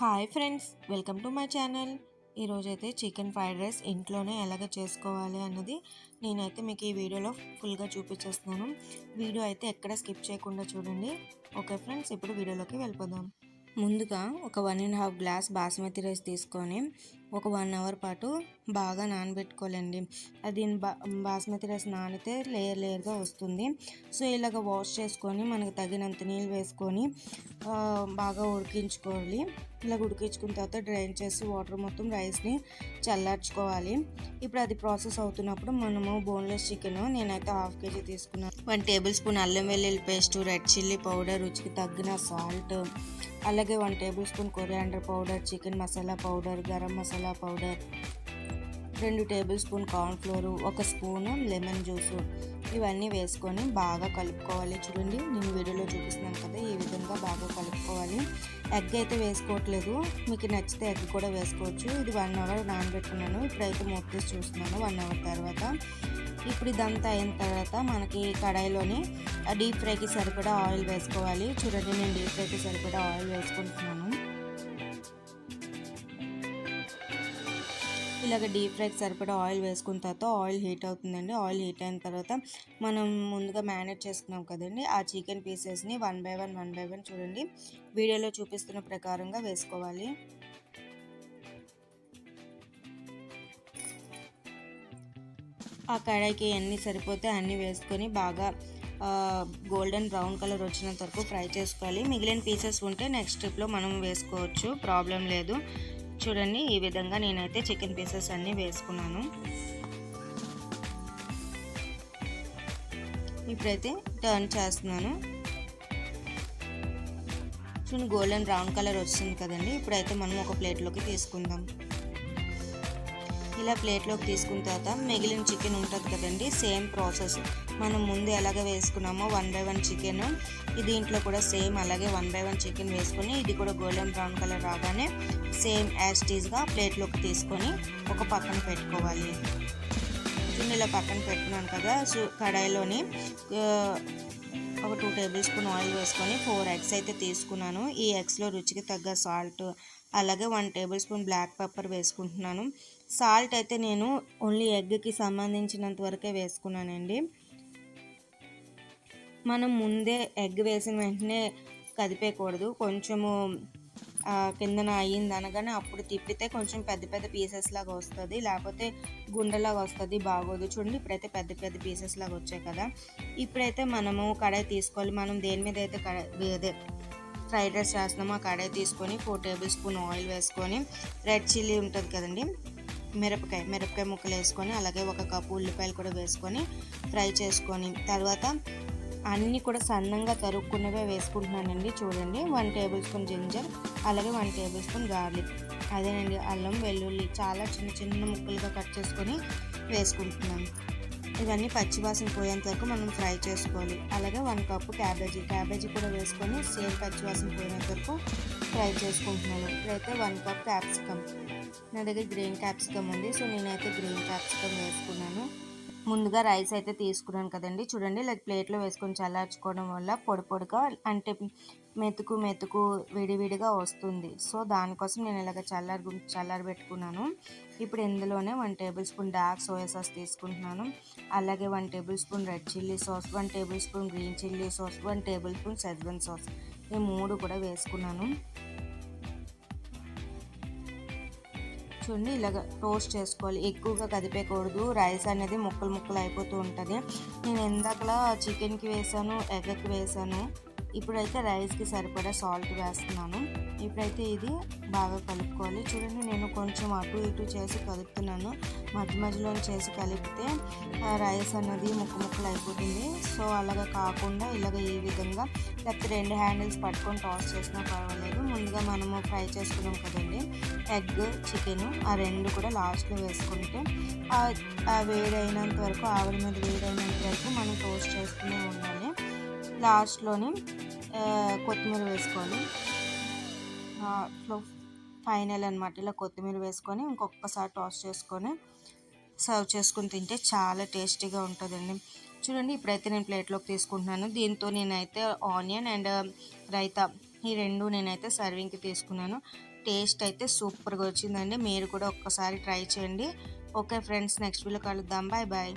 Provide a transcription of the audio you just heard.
Hi friends welcome to my channel. ఈరోజైతే chicken fried rice ఇంట్లోనే ఎలాగ చేసుకోవాలి అన్నది నేనైతే మీకు ఈ వీడియోలో ఫుల్గా చూపించేస్తున్నాను. వీడియో అయితే ఎక్కడ స్కిప్ చేయకుండా చూడండి. ఓకే ఫ్రెండ్స్ ఇప్పుడు వీడియోలోకి వెళ్ళిపోదాం. ముందుగా ఒక one and half glass basmati rice తీసుకొని ఒక వన్ అవర్ పాటు బాగా నానబెట్టుకోవాలండి. అది బా బాస్మతి రైస్ నానితే లేయర్ లేయర్గా వస్తుంది. సో ఇలాగ వాష్ చేసుకొని మనకు తగినంత నీళ్ళు వేసుకొని బాగా ఉడికించుకోవాలి. ఇలా ఉడికించుకున్న తర్వాత డ్రైన్ చేసి వాటర్ మొత్తం రైస్ని చల్లార్చుకోవాలి. ఇప్పుడు అది ప్రాసెస్ అవుతున్నప్పుడు మనము బోన్లెస్ చికెన్ నేనైతే హాఫ్ కేజీ తీసుకున్నాను. వన్ టేబుల్ స్పూన్ అల్లం వెల్లుల్లి పేస్ట్ రెడ్ చిల్లీ పౌడర్ రుచికి తగ్గిన సాల్ట్ అలాగే one tablespoon coriander powder chicken masala powder garam masala masala powder రెండు టేబుల్ స్పూన్ కార్న్ఫ్లోర్ ఒక స్పూను లెమన్ జ్యూసు. ఇవన్నీ వేసుకొని బాగా కలుపుకోవాలి. చూడండి నేను వీడియోలో చూపిస్తున్నాను కదా ఈ విధంగా బాగా కలుపుకోవాలి. ఎగ్ అయితే వేసుకోవట్లేదు. మీకు నచ్చితే ఎగ్ కూడా వేసుకోవచ్చు. ఇది వన్ అవర్ నానబెట్టుకున్నాను. ఇప్పుడైతే మూత చూస్తున్నాను వన్ అవర్ తర్వాత. ఇప్పుడు ఇదంతా అయిన తర్వాత మనకి కడాయిలోని డీప్ ఫ్రైకి సరిపడా ఆయిల్ వేసుకోవాలి. చూడండి నేను డీప్ ఫ్రైకి సరిపడా ఆయిల్ వేసుకుంటున్నాను. ఇలాగ డీప్ ఫ్రైకి సరిపడా ఆయిల్ వేసుకున్న తర్వాత ఆయిల్ హీట్ అవుతుందండి. ఆయిల్ హీట్ అయిన తర్వాత మనం ముందుగా మ్యారినేట్ చేసుకున్నాం కదండి. ఆ చికెన్ పీసెస్ని one by one one by one చూడండి. వీడియోలో చూపిస్తున్న ప్రకారంగా వేసుకోవాలి. ఆ కడాయికి అన్నీ సరిపోతే అన్నీ వేసుకొని బాగా గోల్డెన్ బ్రౌన్ కలర్ వచ్చినంత వరకు ఫ్రై చేసుకోవాలి. మిగిలిన పీసెస్ ఉంటే నెక్స్ట్ స్టెప్లో మనం వేసుకోవచ్చు. ప్రాబ్లం లేదు. చూడండి ఈ విధంగా నేనైతే చికెన్ పీసెస్ అన్నీ వేసుకున్నాను. ఇప్పుడైతే టర్న్ చేస్తున్నాను. చూడండి గోల్డెన్ బ్రౌన్ కలర్ వచ్చింది కదండి. ఇప్పుడైతే మనం ఒక ప్లేట్లోకి తీసుకుందాం. ఇలా ప్లేట్లోకి తీసుకున్న తర్వాత మిగిలిన చికెన్ ఉంటుంది కదండి సేమ్ ప్రాసెస్. మనం ముందు ఎలాగ వేసుకున్నామో వన్ బై వన్ చికెన్. దీంట్లో కూడా సేమ్ అలాగే వన్ బై వన్ చికెన్ వేసుకొని ఇది కూడా గోల్డెన్ బ్రౌన్ కలర్ రాగానే సేమ్ యాస్టీజ్గా ప్లేట్లోకి తీసుకొని ఒక పక్కన పెట్టుకోవాలి. ఇలా పక్కన పెట్టుకున్నాను కదా సో కడాయిలోని ఒక టూ టేబుల్ స్పూన్ ఆయిల్ వేసుకొని ఫోర్ ఎగ్స్ అయితే తీసుకున్నాను. ఈ ఎగ్స్లో రుచికి తగ్గ సాల్ట్ అలాగే one tablespoon black pepper వేసుకుంటున్నాను. సాల్ట్ అయితే నేను ఓన్లీ ఎగ్కి సంబంధించినంత వరకే వేసుకున్నానండి. మనం ముందే ఎగ్ వేసిన వెంటనే కదిపేయకూడదు. కొంచెము కిందన అయ్యింది అనగానే అప్పుడు తిప్పితే కొంచెం పెద్ద పెద్ద పీసెస్ లాగా వస్తుంది. లేకపోతే గుండెలాగా వస్తుంది బాగోదు. చూడండి ఇప్పుడైతే పెద్ద పెద్ద పీసెస్ లాగా వచ్చాయి కదా. ఇప్పుడైతే మనము కడాయి తీసుకోవాలి. మనం దేని మీద అయితే కడాయి అదే ఫ్రైడ్ రైస్ చేస్తున్నామో ఆ కడాయి తీసుకొని ఫోర్ టేబుల్ స్పూన్ ఆయిల్ వేసుకొని రెడ్ చిల్లీ ఉంటుంది కదండి మిరపకాయ మిరపకాయ ముక్కలు వేసుకొని అలాగే ఒక కప్పు ఉల్లిపాయలు కూడా వేసుకొని ఫ్రై చేసుకొని తర్వాత అన్నీ కూడా సన్నంగా తరుక్కున్నవే వేసుకుంటున్నానండి. చూడండి వన్ టేబుల్ స్పూన్ జింజర్ అలాగే వన్ టేబుల్ స్పూన్ గార్లిక్. అదేనండి అల్లం వెల్లుల్లి చాలా చిన్న చిన్న ముక్కలుగా కట్ చేసుకొని వేసుకుంటున్నాను. ఇవన్నీ పచ్చివాసన పోయేంత వరకు మనం ఫ్రై చేసుకోవాలి. అలాగే వన్ కప్పు క్యాబేజీ. క్యాబేజీ కూడా వేసుకొని సేమ్ పచ్చివాసన పోయేంత వరకు ఫ్రై చేసుకుంటున్నాను. ఇప్పుడైతే వన్ కప్ క్యాప్సికమ్. నా దగ్గర గ్రీన్ క్యాప్సికమ్ ఉంది. సో నేనైతే గ్రీన్ క్యాప్సికమ్ వేసుకున్నాను. ముందుగా రైస్ అయితే తీసుకున్నాను కదండి. చూడండి ఇలా ప్లేట్లో వేసుకొని చల్లార్చుకోవడం వల్ల పొడి పొడిగా అంటే మెతుకు మెతుకు విడివిడిగా వస్తుంది. సో దానికోసం నేను ఇలాగ చల్లారి చల్లారి పెట్టుకున్నాను ఇప్పుడు ఇందులోనే one tablespoon dark soya sauce తీసుకుంటున్నాను. అలాగే one tablespoon red chilli sauce one tablespoon green chilli sauce one tablespoon schezwan sauce ఈ మూడు కూడా వేసుకున్నాను. చూడండి ఇలాగ టోస్ట్ చేసుకోవాలి. ఎక్కువగా కదిపేయకూడదు. రైస్ అనేది ముక్కలు ముక్కలు అయిపోతూ ఉంటుంది. నేను ఇందాకలా చికెన్కి వేసాను ఎగ్కి వేసాను. ఇప్పుడైతే రైస్కి సరిపడా సాల్ట్ వేస్తున్నాను. ఇప్పుడైతే ఇది బాగా కలుపుకోవాలి. చూడండి నేను కొంచెం అటు ఇటు చేసి కలుపుతున్నాను. మధ్య మధ్యలో చేసి కలిపితే ఆ రైస్ అనేది ముక్క ముక్కలు అయిపోతుంది. సో అలాగా కాకుండా ఇలాగ ఈ విధంగా లేకపోతే రెండు హ్యాండిల్స్ పట్టుకొని టాస్ చేసినా పర్వాలేదు. ముందుగా మనము ఫ్రై చేసుకున్నాం కదండి ఎగ్ చికెన్ ఆ రెండు కూడా లాస్ట్లో వేసుకుంటే ఆ- వేడైనంత వరకు ఆవిరి మీద వేడైనంత వరకు మనం టోస్ట్ చేసుకునే లాస్ట్లోని కొత్తిమీర వేసుకోవాలి ఫైనల్ అనమాట ఇలా కొత్తిమీర వేసుకొని ఇంకొకసారి టాస్ చేసుకొని సర్వ్ చేసుకుని తింటే చాలా టేస్టీగా ఉంటుందండి. చూడండి ఇప్పుడైతే నేను ప్లేట్లోకి తీసుకుంటున్నాను. దీంతో నేనైతే ఆనియన్ అండ్ రైతా ఈ రెండు నేనైతే సర్వింగ్కి తీసుకున్నాను. టేస్ట్ అయితే సూపర్గా వచ్చిందండి. మీరు కూడా ఒక్కసారి ట్రై చేయండి. ఓకే ఫ్రెండ్స్ నెక్స్ట్ వీడియో కలుద్దాం. Bye bye.